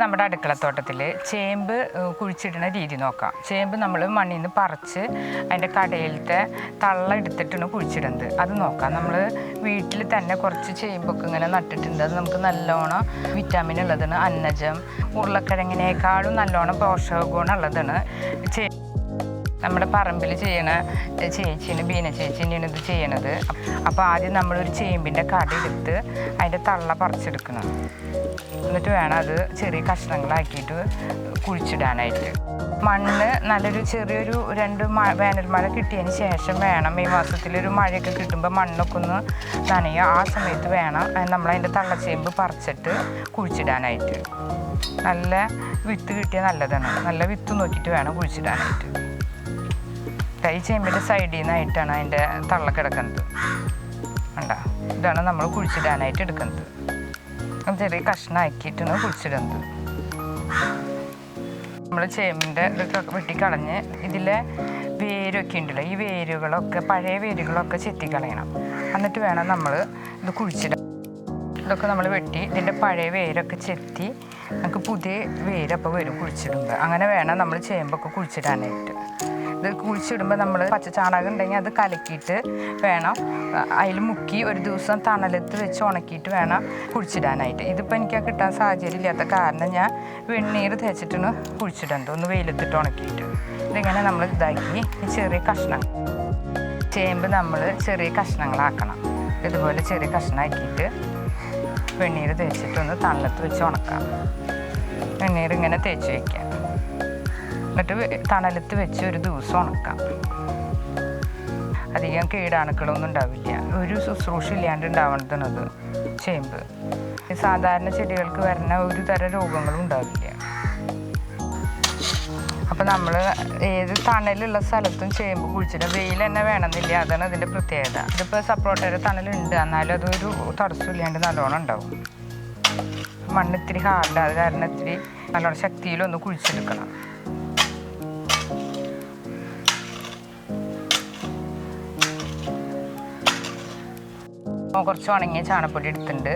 നമ്മുടെ അടുക്കളത്തോട്ടത്തിൽ ചേമ്പ് കുഴിച്ചിടുന്ന രീതി നോക്കാം. ചേമ്പ് നമ്മൾ മണ്ണിൽ നിന്ന് പറിച്ച് അതിന്റെ കടയിലത്തെ തള്ള എടുത്തിട്ടാണ് കുഴിച്ചിടുന്നത്. അത് നോക്കാം. നമ്മൾ വീട്ടിൽ തന്നെ കുറച്ച് ചേമ്പൊക്കെ ഇങ്ങനെ നട്ടിട്ടുണ്ട്. അത് നമുക്ക് നല്ലോണം വിറ്റാമിൻ ഉള്ളതാണ്. അന്നജം ഉരുളക്കിഴങ്ങിനേക്കാളും നല്ലോണം പോഷക ഗുണമുള്ളതാണ് ചേ നമ്മുടെ പറമ്പിൽ ചെയ്യണ ചേച്ചീന് ബീന ചേച്ചിന്റെയാണ് ഇത് ചെയ്യണത്. അപ്പോൾ ആദ്യം നമ്മളൊരു ചേമ്പിന്റെ കട എടുത്ത് അതിന്റെ തള്ള പറിച്ചെടുക്കണം. എന്നിട്ട് വേണം അത് ചെറിയ കഷ്ണങ്ങളാക്കിയിട്ട് കുഴിച്ചിടാനായിട്ട്. മണ്ണ് നല്ലൊരു ചെറിയൊരു രണ്ട് മഴ വേനൽമഴ കിട്ടിയതിന് ശേഷം വേണം ഈ മാസത്തിലൊരു മഴയൊക്കെ കിട്ടുമ്പോൾ മണ്ണൊക്കെ ഒന്ന് നനയുക. ആ സമയത്ത് വേണം നമ്മൾ നമ്മളതിന്റെ തള്ളച്ചേമ്പ് പറിച്ചിട്ട് കുഴിച്ചിടാനായിട്ട്. നല്ല വിത്ത് കിട്ടിയാൽ നല്ലതാണ്. നല്ല വിത്ത് നോക്കിയിട്ട് വേണം കുഴിച്ചിടാനായിട്ട്. ദാ ചെയ്യുമ്പോൾ സൈഡിൽ നിന്നായിട്ടാണ് അതിന്റെ തള്ള കിടക്കുന്നത്. വേണ്ട ഇതാണ് നമ്മൾ കുഴിച്ചിടാനായിട്ട് എടുക്കുന്നത്. ചെറിയ കഷ്ണമാക്കിയിട്ടാണ് കുഴിച്ചിടുന്നത്. നമ്മൾ ചേമ്പിന്റെ ഇതൊക്കെ വെട്ടിക്കളഞ്ഞ് ഇതിലെ വേരൊക്കെ ഉണ്ടല്ലോ ഈ വേരുകളൊക്കെ പഴയ വേരുകളൊക്കെ ചെത്തിക്കളയണം എന്നിട്ട് വേണം നമ്മൾ ഇത് കുഴിച്ചിടാൻ. ഇതൊക്കെ നമ്മൾ വെട്ടി ഇതിന്റെ പഴയ വേരൊക്കെ ചെത്തി നമുക്ക് പുതിയ വേരപ്പോൾ വരും കുഴിച്ചിടുമ്പോൾ അങ്ങനെ വേണം നമ്മൾ ചേമ്പൊക്കെ കുഴിച്ചിടാനായിട്ട്. ഇത് കുഴിച്ചിടുമ്പോൾ നമ്മൾ പച്ചച്ചാണകം ഉണ്ടെങ്കിൽ അത് കലക്കിയിട്ട് വേണം. അതിൽ മുക്കി ഒരു ദിവസം തണലത്ത് വെച്ച് ഉണക്കിയിട്ട് വേണം കുഴിച്ചിടാനായിട്ട്. ഇതിപ്പോൾ എനിക്ക് കിട്ടാൻ സാഹചര്യം ഇല്ലാത്ത കാരണം ഞാൻ വെണ്ണീർ തേച്ചിട്ടാണ് കുഴിച്ചിടേണ്ടത് ഒന്ന് വെയിലത്തിട്ട് ഉണക്കിയിട്ട് ഇതിങ്ങനെ നമ്മൾ ഇതാക്കി ചെറിയ കഷ്ണം. ചേമ്പ് നമ്മൾ ചെറിയ കഷ്ണങ്ങളാക്കണം. ഇതുപോലെ ചെറിയ കഷ്ണമാക്കിയിട്ട് വെണ്ണീർ തേച്ചിട്ടൊന്ന് തണലത്ത് വെച്ച് ഉണക്കാം വെണ്ണീർ ഇങ്ങനെ തേച്ച് വയ്ക്കാം എന്നിട്ട് തണലത്ത് വെച്ച് ഒരു ദിവസം ഉണക്കാം. അധികം കീടാണുക്കളൊന്നും ഉണ്ടാവില്ല. ഒരു ശുശ്രൂഷ ഇല്ലാണ്ട് ഉണ്ടാവുന്നതാണത് ചേമ്പ്. സാധാരണ ചെടികൾക്ക് വരുന്ന ഒരു തരം രോഗങ്ങളും ഉണ്ടാവില്ല. അപ്പം നമ്മൾ ഏത് തണലുള്ള സ്ഥലത്തും ചേമ്പ് കുഴിച്ചിട്ട് വെയിൽ തന്നെ വേണമെന്നില്ല. അതാണ് അതിന്റെ പ്രത്യേകത. ഇതിപ്പോൾ സപ്പോർട്ടയുടെ തണലുണ്ട്. എന്നാലും അതൊരു തടസ്സമില്ലാണ്ട് നല്ലോണം ഉണ്ടാവും. മണ്ണ് ഇത്തിരി ഹാർഡ്. അത് കാരണം ഇത്തിരി നല്ലോണം ശക്തിയിലൊന്ന് കുഴിച്ചെടുക്കണം. കുറച്ച് ഉണങ്ങിയ ചാണപ്പൊടി എടുത്തിട്ടുണ്ട്.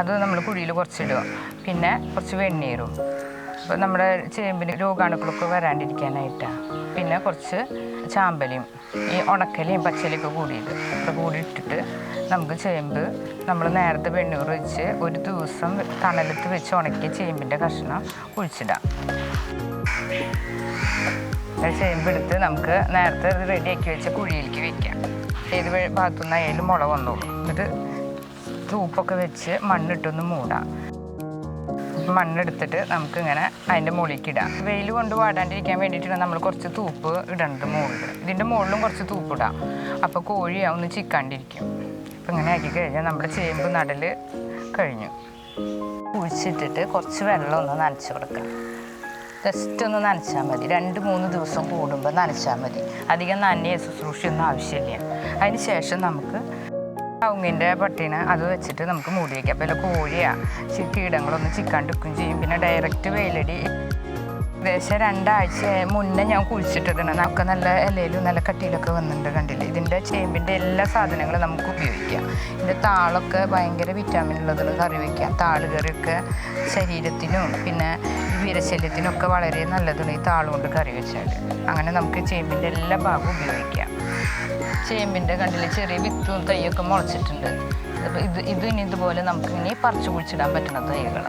അത് നമ്മൾ കുഴിയിൽ കുറച്ചിടുക. പിന്നെ കുറച്ച് വെണ്ണീരും അപ്പോൾ നമ്മുടെ ചേമ്പിന് രോഗാണുക്കളൊക്കെ വരാണ്ടിരിക്കാനായിട്ടാണ് പിന്നെ കുറച്ച് ചാമ്പലിയും ഈ ഉണക്കലയും പച്ചലയൊക്കെ കൂടിയിട്ട് ഒക്കെ കൂടി ഇട്ടിട്ട് നമുക്ക് ചേമ്പ് നമ്മൾ നേരത്തെ വെണ്ണൂർ വെച്ച് ഒരു ദിവസം തണലത്ത് വെച്ച് ഉണക്കിയ ചേമ്പിന്റെ കഷ്ണം ഒഴിച്ചിടാം അത് ചേമ്പെടുത്ത് നമുക്ക് നേരത്തെ റെഡിയാക്കി വെച്ച കുഴിയിലേക്ക് വെക്കാം. ഏത് ഭാഗത്തു ഭാഗത്തുനിന്നായാലും മുള വന്നോളും. എന്നിട്ട് തൂപ്പൊക്കെ വെച്ച് മണ്ണിട്ടൊന്ന് മൂടാം. മണ്ണെടുത്തിട്ട് നമുക്ക് ഇങ്ങനെ അതിന്റെ മുകളിലേക്ക് ഇടാം. വെയിൽ കൊണ്ട് വാടാണ്ടിരിക്കാൻ വേണ്ടിയിട്ടാണ് നമ്മൾ കുറച്ച് തൂപ്പ് ഇടേണ്ടത് മുകളിൽ ഇതിന്റെ മുകളിലും കുറച്ച് തൂപ്പ് ഇടാം. അപ്പോൾ കോഴി ഒന്ന് ചിക്കാണ്ടിരിക്കും. അപ്പം ഇങ്ങനെ ആക്കി കഴിഞ്ഞാൽ നമ്മുടെ ചേമ്പ് നടൽ കഴിഞ്ഞു. കുഴിച്ചിട്ടിട്ട് കുറച്ച് വെള്ളം ഒന്ന് നനച്ച് കൊടുക്കാം. ജസ്റ്റ് ഒന്ന് നനച്ചാൽ മതി. രണ്ട് മൂന്ന് ദിവസം കൂടുമ്പോൾ നനച്ചാൽ മതി. അധികം നനയ ശുശ്രൂഷയൊന്നും ആവശ്യമില്ല. അതിന് ശേഷം നമുക്ക് കവുങ്ങിന്റെ പട്ടീനെ അത് വെച്ചിട്ട് നമുക്ക് മൂടി വയ്ക്കാം അപ്പോൾ കോഴിയാണ് കീടങ്ങളൊന്നും ചിക്കാണ്ടിരിക്കും ചെയ്യും. പിന്നെ ഡയറക്റ്റ് വെയിലടി ഏകദേശം രണ്ടാഴ്ച മുന്നേ ഞാൻ കുഴിച്ചിട്ടതാണ് നമുക്ക് നല്ല ഇലയിലും നല്ല കട്ടിയിലൊക്കെ വന്നിട്ടുണ്ട് കണ്ടില്ലേ? ഇതിന്റെ ചേമ്പിന്റെ എല്ലാ സാധനങ്ങളും നമുക്ക് ഉപയോഗിക്കാം. ഇതിന്റെ താളൊക്കെ ഭയങ്കര വിറ്റാമിൻ ഉള്ളതാണ് കറി വയ്ക്കാം താളുകറിയൊക്കെ ശരീരത്തിനും പിന്നെ വീരശല്യത്തിനൊക്കെ വളരെ നല്ലതാണ് ഈ താൾ കൊണ്ട് കറി വെച്ചാൽ. അങ്ങനെ നമുക്ക് ചേമ്പിന്റെ എല്ലാ ഭാഗവും ഉപയോഗിക്കാം. ചേമ്പിന്റെ കണ്ടില്ലേ ചെറിയ വിത്തും തൈയൊക്കെ മുളച്ചിട്ടുണ്ട്. ഇത് ഇത് ഇനി ഇതുപോലെ നമുക്ക് ഇനി പറിച്ചു കുഴിച്ചിടാൻ പറ്റുന്ന തൈകൾ